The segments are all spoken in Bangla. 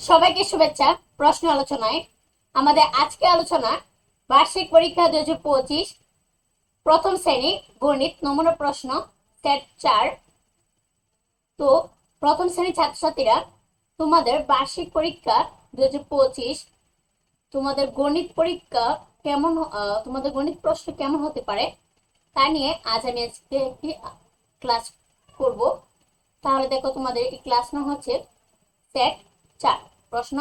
সবাইকে শুভেচ্ছা, প্রশ্ন আলোচনায়। আমাদের আজকে আলোচনা, বার্ষিক পরীক্ষা দুই হাজার পঁচিশ, প্রথম শ্রেণি, গণিত, নমুনা প্রশ্ন, সেট চার। তো, প্রথম শ্রেণির ছাত্রছাত্রীরা, তোমাদের বার্ষিক পরীক্ষা দুই হাজার পঁচিশ, তোমাদের গণিত পরীক্ষা কেমন তোমাদের গণিত প্রশ্ন কেমন হতে পারে, তা নিয়ে আজ আমি আজকে একটি ক্লাস করব। তাহলে দেখো তোমাদের এই ক্লাস নাম হচ্ছে সেট চার। প্রশ্ন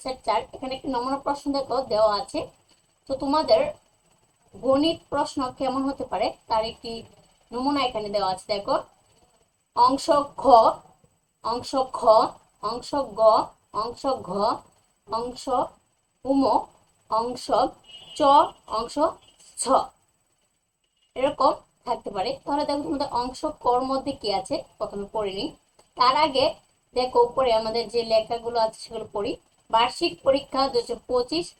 সেট চার, এখানে একটি নমুনা প্রশ্ন দেখো, দেওয়া আছে। তো তোমাদের গণিত প্রশ্ন কেমন হতে পারে, তার একটি নমুনা এখানে দেওয়া আছে, দেখো। অংশ ঘ, অংশ খ অংশ গ, অংশ ঘ, অংশ উম, অংশ চ, অংশ ছ। এরকম থাকতে পারে। তাহলে দেখো তোমাদের অংশ কর মধ্যে কি আছে, প্রথমে পড়ে নিই। তার আগে দেখো উপরে আমাদের যে লেখাগুলো আছে সেগুলো পড়ি। বার্ষিক পরীক্ষা দু হাজার পঁচিশ,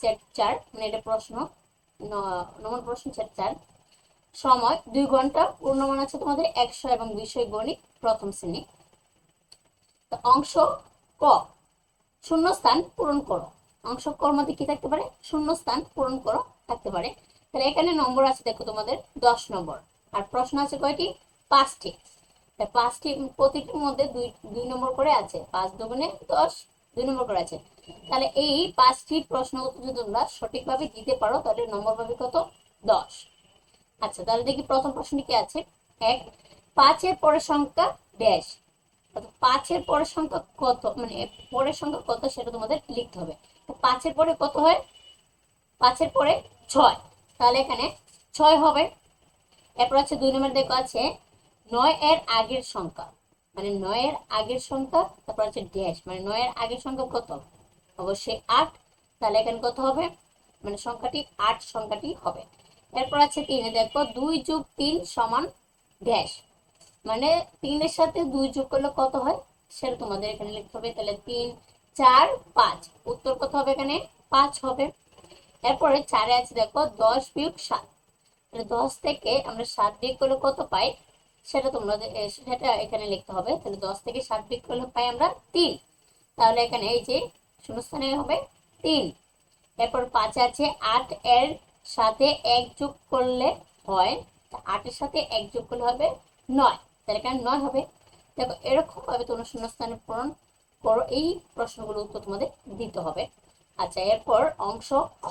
সেট চার মানে এটা প্রশ্ন, ন- নমুনা প্রশ্ন, সেট চার। সময়, দুই ঘণ্টা, পূর্ণমান আছে তোমাদের একশো এবং দুইশো গণিত, প্রথম শ্রেণি। অংশ ক, শূন্যস্থান পূরণ করো। অংশ কর মধ্যে কি থাকতে পারে? শূন্যস্থান পূরণ করো, থাকতে পারে। তাহলে এখানে নম্বর আছে, দেখো তোমাদের দশ নম্বর। আর প্রশ্ন আছে কয়টি? পাঁচটি। পাঁচটি প্রতিটির মধ্যে দুই দুই নম্বর করে আছে। পাঁচ দুগুণে দশ, দুই নম্বর করে আছে। তাহলে এই পাঁচটি প্রশ্ন যদি তোমরা সঠিকভাবে দিতে পারো, তাহলে নম্বর পাবে কত? দশ। আচ্ছা তাহলে দেখি প্রথম প্রশ্নটি কি আছে? এক, পাঁচের পরের সংখ্যা ড্যাশ। পাঁচের পরের সংখ্যা কত? মানে পরের সংখ্যা কত সেটা তোমাদের লিখতে হবে। পাঁচের পরে কত হয়? পাঁচের পরে ছয়। তাহলে এখানে ছয় হবে। এরপর আছে দুই নম্বর দেখো আছে নয় এর আগের সংখ্যা। মানে নয়ের আগের সংখ্যা, তারপর আছে ড্যাশ মানে নয়ের আগের সংখ্যা কত? অবশ্যই আট, তাহলে এখানে কত হবে? মানে সংখ্যাটি আট সংখ্যাটি হবে। এরপর আছে তিনে দেখো দুই যোগ তিন সমান ড্যাশ মানে তিনের সাথে দুই যোগ করলে কত হয়? সেটা তোমাদের এখানে লিখতে হবে। তাহলে তিন, চার, পাঁচ। উত্তর কত হবে এখানে? পাঁচ হবে। এরপরে চারে আছে দেখো দশ বিয়োগ সাত। দশ থেকে আমরা সাত বিয়োগ করলে কত পাই? সেটা তোমরা সেটা এখানে লিখতে হবে। তাহলে দশ থেকে সাত বিয়োগ করলে পাই আমরা তিন। তাহলে এখানে এই যে শূন্যস্থানে হবে তিন। এরপর পাঁচ আছে, আট এর সাথে এক যোগ করলে হয় আটের সাথে এক যোগ করলে হবে নয়। তাহলে এখানে নয় হবে। দেখো এরকম ভাবে তোমরা শূন্যস্থানে পূরণ করো, এই প্রশ্নগুলো উত্তর তোমাদের দিতে হবে। আচ্ছা এরপর অংশ খ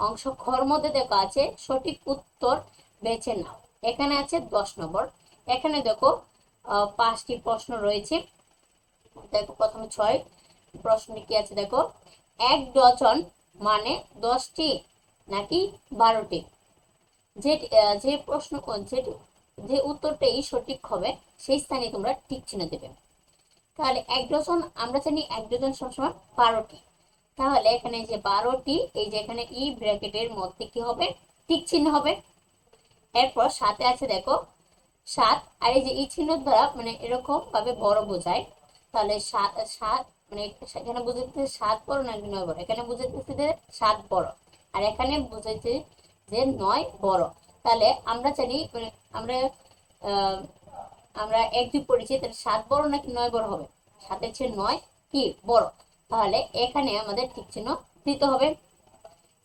অংশ খর মধ্যে দেখো আছে, সঠিক উত্তর বেছে নাও। এখানে আছে দশ নম্বর। এখানে দেখো পাঁচটি প্রশ্ন রয়েছে। দেখো প্রথমে ছয়, প্রশ্নে কি আছে দেখো? এক ডজন মানে দশটি নাকি বারোটি? যে যে প্রশ্ন যে যে উত্তরটাই সঠিক হবে, সেই স্থানে তোমরা টিক চিহ্ন দেবে। তাহলে এক ডজন, আমরা জানি এক ডজন সবসময় বারোটি। তাহলে এখানে যে বারোটি, এই যে এখানে ই ব্র্যাকেটের মধ্যে কি হবে? টিক চিহ্ন হবে। এরপর সাথে আছে দেখো সাত, আর এই যে ই চিহ্ন দ্বারা মানে এরকম ভাবে বড় বোঝায়, তাহলে সাত সাত মানে এখানে বুঝাইতে সাত বড় নাকি নয় বড়? এখানে বুঝাইতেছে যে সাত বড়, আর এখানে বুঝাইছে যে নয় বড়। তাহলে আমরা জানি মানে আমরা আমরা এক পড়েছি, তাহলে সাত বড় নাকি নয় বড় হবে? সাতের চেয়ে নয় কি? বড়। তাহলে এখানে আমাদের ঠিক চিহ্ন দিতে হবে।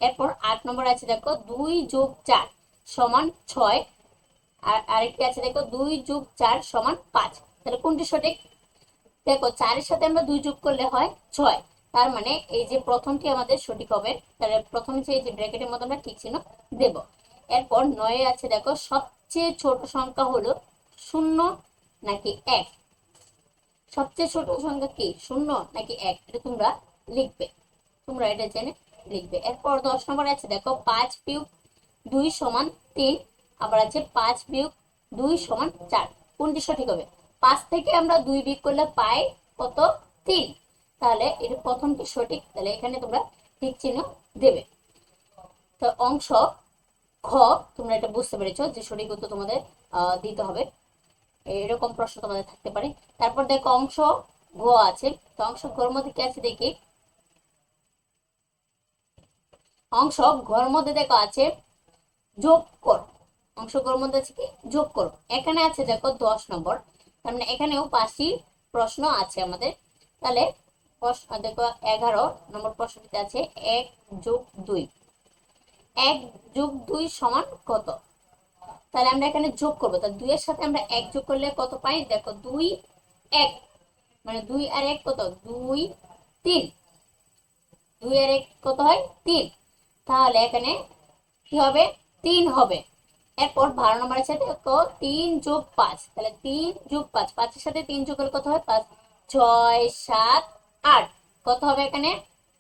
এরপর আট নম্বর আছে দেখো, দুই যোগ চার সমান ছয় আর আরেকটি আছে, দেখো, দুই যুগ চার সমান পাঁচ। তাহলে কোনটি সঠিক? দেখো, চারের সাথে আমরা দুই যোগ করলে হয় ছয়। তার মানে এই যে প্রথমটি আমাদের সঠিক হবে, তাহলে প্রথমে যে এই যে ব্র্যাকেটের মতো আমরা ঠিক চিহ্ন দেব। এরপর নয়ে আছে, দেখো, সবচেয়ে ছোট সংখ্যা হলো শূন্য নাকি এক? সবচেয়ে ছোট সংখ্যা কি? শূন্য নাকি এক? এটা তোমরা লিখবে। তোমরা এটা জেনে লিখবে। এরপর দশ নম্বর আছে, দেখো, পাঁচ বিয়োগ দুই সমান তিন আবার আছে পাঁচ বিয়োগ দুই সমান চার। কোনটি সঠিক হবে? পাঁচ থেকে আমরা দুই বিয়োগ করলে পাই কত? তিন। তাহলে এটা প্রথমটি সঠিক? তাহলে এখানে তোমরা ঠিক চিহ্ন দেবে। তো অংশ খ তোমরা এটা বুঝতে পেরেছ যে সঠিক উত্তর তোমাদের দিতে হবে। এরকম প্রশ্ন তোমাদের থাকতে পারে। তারপর দেখো অংশ ঘ আছে। তো অংশ ঘর মধ্যে কি আছে দেখি? অংশ ঘর মধ্যে দেখো আছে যোগ কর। অংশ ঘর মধ্যে আছে কি? যোগ করো। এখানে আছে দেখো দশ নম্বর। তার মানে এখানেও পাঁচটি প্রশ্ন আছে আমাদের। তাহলে প্রশ্ন, দেখো এগারো নম্বর প্রশ্নটিতে আছে এক যোগ দুই। এক যোগ দুই সমান কত? তাহলে আমরা এখানে যোগ করব। তাহলে দুইয়ের সাথে আমরা এক যোগ করলে কত পাই? দেখো দুই এক। মানে দুই আর এক কত? দুই তিন। দুই আর এক কত হয়? তিন। তাহলে এখানে কি হবে? তিন হবে। এরপর বারো নম্বর আছে দেখো তিন যোগ পাঁচ। তাহলে তিন যোগ পাঁচ, পাঁচের সাথে তিন যোগ কত হয়? পাঁচ, ছয়, সাত, আট। কত হবে এখানে?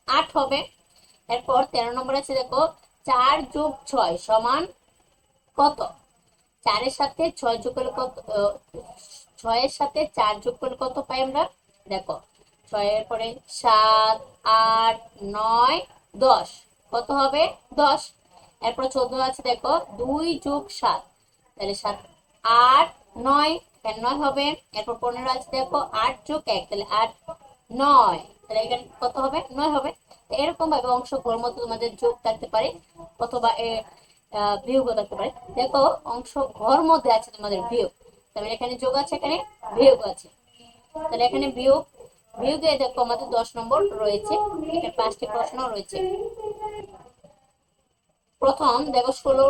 আট হবে। এরপর তেরো নম্বর আছে দেখো চার যোগ ছয় সমান কত? চারের সাথে ছয় যোগ করলে কত ছয়ের সাথে চার যোগ করলে কত পাই আমরা? দেখো, ছয়ের পরে সাত, আট, নয়, দশ। কত হবে? দশ। এরপর চোদ্দ আছে, দেখো, দুই যোগ সাত। তাহলে সাত, আট, নয় এখানে নয় হবে। এরপর পনেরো আছে, দেখো, আট যোগ এক, তাহলে আট, নয়। তাহলে এখানে কত হবে? নয় হবে। এরকম ভাবে অংশ ঘর মতো তোমাদের যোগ থাকতে পারে, অথবা বিয়োগও থাকতে পারে। দেখো, অংশ ঘর মধ্যে আছে তোমাদের বিয়োগ। তাহলে এখানে যোগ আছে, এখানে বিয়োগ আছে। তাহলে এখানে বিয়োগ, বিয়োগে দেখো আমাদের দশ নম্বর রয়েছে। এখানে পাঁচটি প্রশ্ন রয়েছে। প্রথম দেখো ষোলো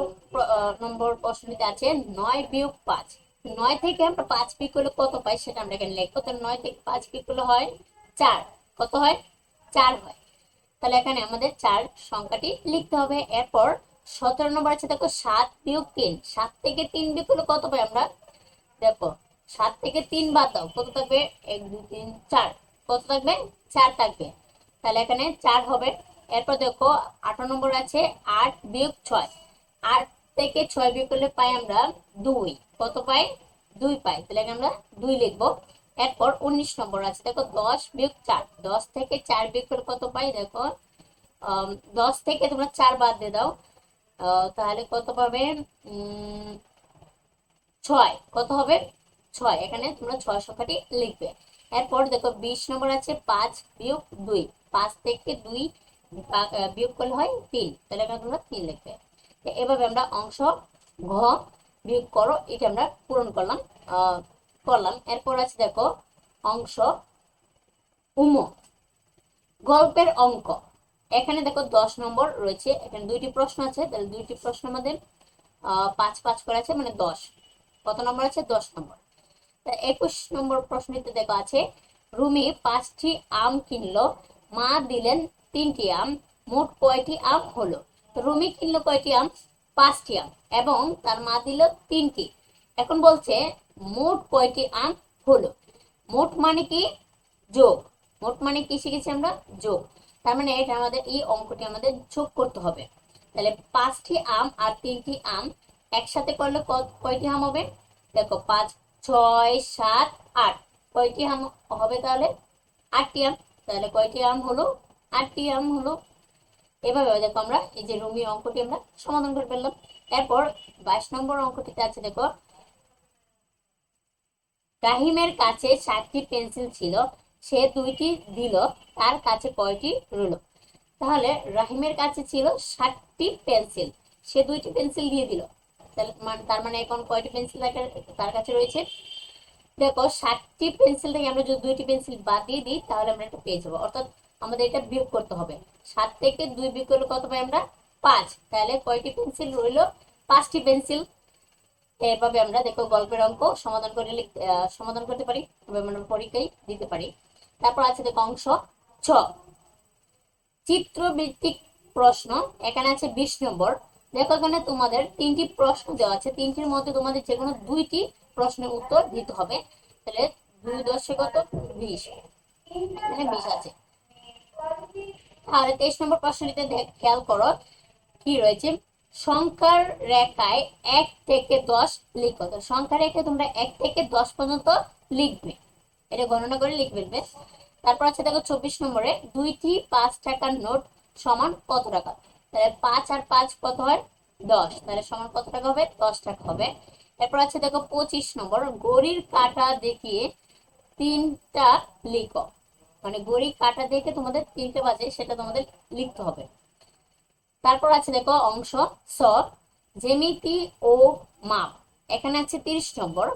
নম্বর প্রশ্নটিতে আছে নয় বিয়োগ পাঁচ। নয় থেকে আমরা পাঁচ বিয়োগ করলে কত পাই সেটা আমরা এখানে লিখব। তো নয় থেকে পাঁচ বিয়োগ করলে হয় চার। কত হয়? চার হয়। তাহলে এখানে আমাদের চার সংখ্যাটি লিখতে হবে। এরপর সতেরো নম্বর আছে দেখো সাত বিয়োগ তিন। সাত থেকে তিন বিয়োগ করলে কত পাই আমরা? দেখো, সাত থেকে তিন বাদ দাও। কত থাকবে? এক, দুই, তিন, চার। কত থাকবে? চার থাকবে। তাহলে এখানে চার হবে। এরপর দেখো আঠারো নম্বর আছে আট বিয়োগ ছয়। আট থেকে ছয় বিয়োগ করলে পাই আমরা দুই। কত পাই? দুই পাই। তাহলে আমরা দুই লিখব। এরপর উনিশ নম্বর আছে। দেখো দশ বিয়োগ চার। দশ থেকে চার বিয়োগ করলে কত পাই? দেখো দশ থেকে তোমরা চার বাদ দিয়ে দাও। তাহলে কত পাবে? ছয়। কত হবে? ছয়। এখানে তোমরা ছয় সংখ্যাটি লিখবে। এরপর দেখো বিশ নম্বর আছে পাঁচ বিয়োগ দুই। পাঁচ থেকে দুই বিয়োগ করলে হয় তিন। তাহলে এখানে তোমরা তিন লিখবে। এভাবে আমরা অংশ, ঘ বিয়োগ করো, এটা আমরা পূরণ করলাম করলাম। এরপর আছে দেখো, অংশ, উম। গল্পের অঙ্ক। এখানে দেখো দশ নম্বর রয়েছে। এখানে দুইটি প্রশ্ন আছে, তাহলে দুইটি প্রশ্ন আমাদের পাঁচ পাঁচ করে আছে মানে দশ। কত নম্বর আছে? দশ নম্বর। একুশ নম্বর প্রশ্নটিতে দেখো আছে, রুমি পাঁচটি আম কিনলো, মা দিলেন তিনটি আম, মোট কয়টি আম হলো? তো রুমি কিনলো কয়টি আম? পাঁচটি আম এবং তার মা দিল তিনটি। এখন বলছে, মোট কয়টি আম হলো? মোট মানে কি? যোগ। মোট মানে কি শিখেছি আমরা? যোগ। তার মানে এটা আমাদের এই অঙ্কটি আমাদের যোগ করতে হবে। তাহলে পাঁচটি আম আর তিনটি আম একসাথে করলে কয়টি আম হবে? দেখো, পাঁচ, ছয়, সাত, আট। কয়টি আম হবে তাহলে? আটটি আম। তাহলে কয়টি আম হলো? আটটি আম হলো এভাবে, দেখো আমরা এই যে রুমি অঙ্কটি আমরা সমাধান করে ফেললাম। এরপর বাইশ নম্বর অঙ্কটিতে আছে, দেখো। রাহিমের কাছে সাতটি পেন্সিল ছিল, সে দুইটি দিল, তার কাছে কয়টি রইল? তাহলে রাহিমের কাছে ছিল ষাটটি পেন্সিল, সে দুইটি পেন্সিল দিয়ে দিল। তার মানে এখন কয়টি পেন্সিল তার কাছে রয়েছে? দেখো ষাটটি পেন্সিল থেকে আমরা যদি দুইটি পেন্সিল বাদ দিয়ে দিই, তাহলে আমরা এটা পেয়ে যাব। অর্থাৎ আমাদের এটা বিয়োগ করতে হবে। সাত থেকে দুই বিয়োগ করলে কত পাই আমরা? পাঁচ। তাহলে কয়টি পেন্সিল রইল? পাঁচটি পেন্সিল। এভাবে আমরা দেখো গল্পের অঙ্ক সমাধান করে সমাধান করতে পারি আমরা পরীক্ষায় দিতে পারি। তারপর আছে দেখো অংশ ছ। চিত্রভিত্তিক প্রশ্ন, এখানে আছে বিশ নম্বর। দেখো এখানে তোমাদের তিনটি প্রশ্ন দেওয়া আছে। তিনটির মধ্যে তোমাদের যে কোনো দুইটি প্রশ্নের উত্তর দিতে হবে। তাহলে দুই দশে কত? বিশ। এখানে বিশ আছে। তাহলে তেইশ নম্বর প্রশ্নটিতে খেয়াল করো, কি রয়েছে? সংখ্যার রেখায় এক থেকে দশ লিখো। তো সংখ্যা রেখে তোমরা এক থেকে দশ পর্যন্ত লিখবে। এটা গণনা করে লিখবে, বেশ। তারপর আছে দেখো চব্বিশ নম্বরে, দুইটি পাঁচ টাকার নোট সমান কত টাকা? তাহলে পাঁচ আর পাঁচ কত হয়? দশ। তাহলে সমান কত টাকা হবে? দশ টাকা হবে। এরপর আছে দেখো পঁচিশ নম্বর গড়ির কাটা দেখিয়ে তিনটা লিখো। মানে গড়ি কাটা দেখে তোমাদের তিনটে বাজে সেটা তোমাদের লিখতে হবে। তারপর আছে দেখো অংশ স, জ্যামিতি ও মাপ। এখানে আছে তিরিশ নম্বর।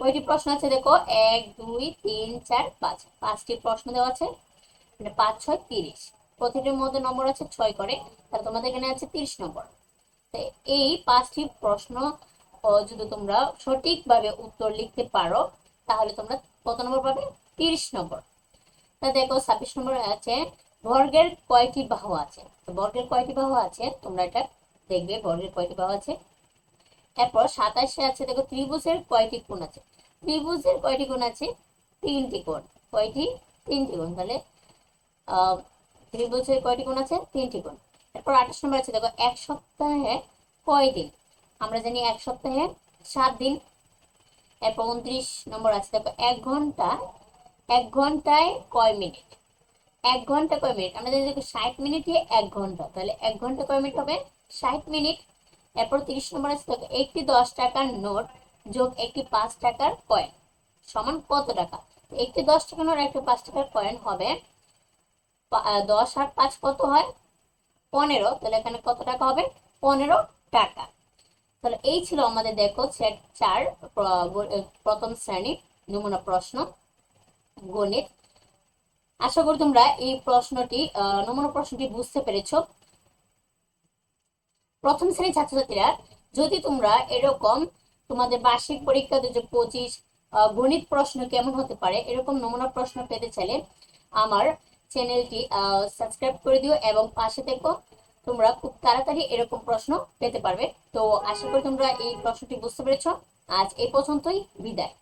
কয়টি প্রশ্ন আছে দেখো? এক, দুই, তিন, চার, পাঁচ। পাঁচটি প্রশ্ন দেওয়া আছে। মানে পাঁচ, ছয়, তিরিশ। প্রতিটির মধ্যে নম্বর আছে ছয় করে। তাহলে তোমাদের এখানে আছে তিরিশ নম্বর। এই পাঁচটি প্রশ্ন যদি তোমরা সঠিকভাবে উত্তর লিখতে পারো, তাহলে তোমরা কত নম্বর পাবে? তিরিশ নম্বর। তা দেখো, ছাব্বিশ নম্বর আছে, বর্গের কয়টি বাহু আছে? বর্গের কয়টি বাহু আছে? তোমরা এটা দেখবে, বর্গের কয়টি বাহু আছে? এরপর সাতাশে আছে, দেখো, ত্রিভুজের কয়টি কোণ আছে? ত্রিভুজের কয়টি কোণ আছে? তিনটি কোণ। কয়টি? তিনটি কোণ। তাহলে ত্রিভুজের কয়টি কোণ আছে? তিনটি কোণ। এরপর আঠাশ নম্বর আছে, দেখো, এক সপ্তাহে কয় দিন? আমরা জানি এক সপ্তাহে সাত দিন। এরপর উনত্রিশ নম্বর আছে, দেখো, এক ঘণ্টা এক ঘন্টায় কয় মিনিট? এক ঘণ্টা কয় মিনিট? আমরা দেখো ষাট মিনিটে এক ঘণ্টা, তাহলে এক ঘণ্টা কয় মিনিট হবে? ষাট মিনিট। এরপর তিরিশ নম্বর আছে একটি দশ টাকার নোট যোগ একটি পাঁচ টাকার কয়েন সমান কত টাকা? একটি দশ টাকার নোট, একটি পাঁচ টাকার কয়েন হবে দশ আর পাঁচ কত হয়? পনেরো। তাহলে এখানে কত টাকা হবে? পনেরো টাকা। তাহলে এই ছিল আমাদের, দেখো, সেট চার প্রথম শ্রেণির নমুনা প্রশ্ন। গণিত। আশা করি তোমরা এই প্রশ্নটি নমুনা প্রশ্নটি বুঝতে পেরেছ। প্রথম শ্রেণির ছাত্রছাত্রীরা, যদি তোমরা এরকম তোমাদের বার্ষিক পরীক্ষা দু পঁচিশ গণিত প্রশ্ন কেমন হতে পারে, এরকম নমুনা প্রশ্ন পেতে চাইলে আমার চ্যানেলটি সাবস্ক্রাইব করে দিও এবং পাশে থেকো। তোমরা খুব তাড়াতাড়ি এরকম প্রশ্ন পেতে পারবে। তো আশা করি তোমরা এই প্রশ্নটি বুঝতে পেরেছ। আজ এই পর্যন্তই, বিদায়।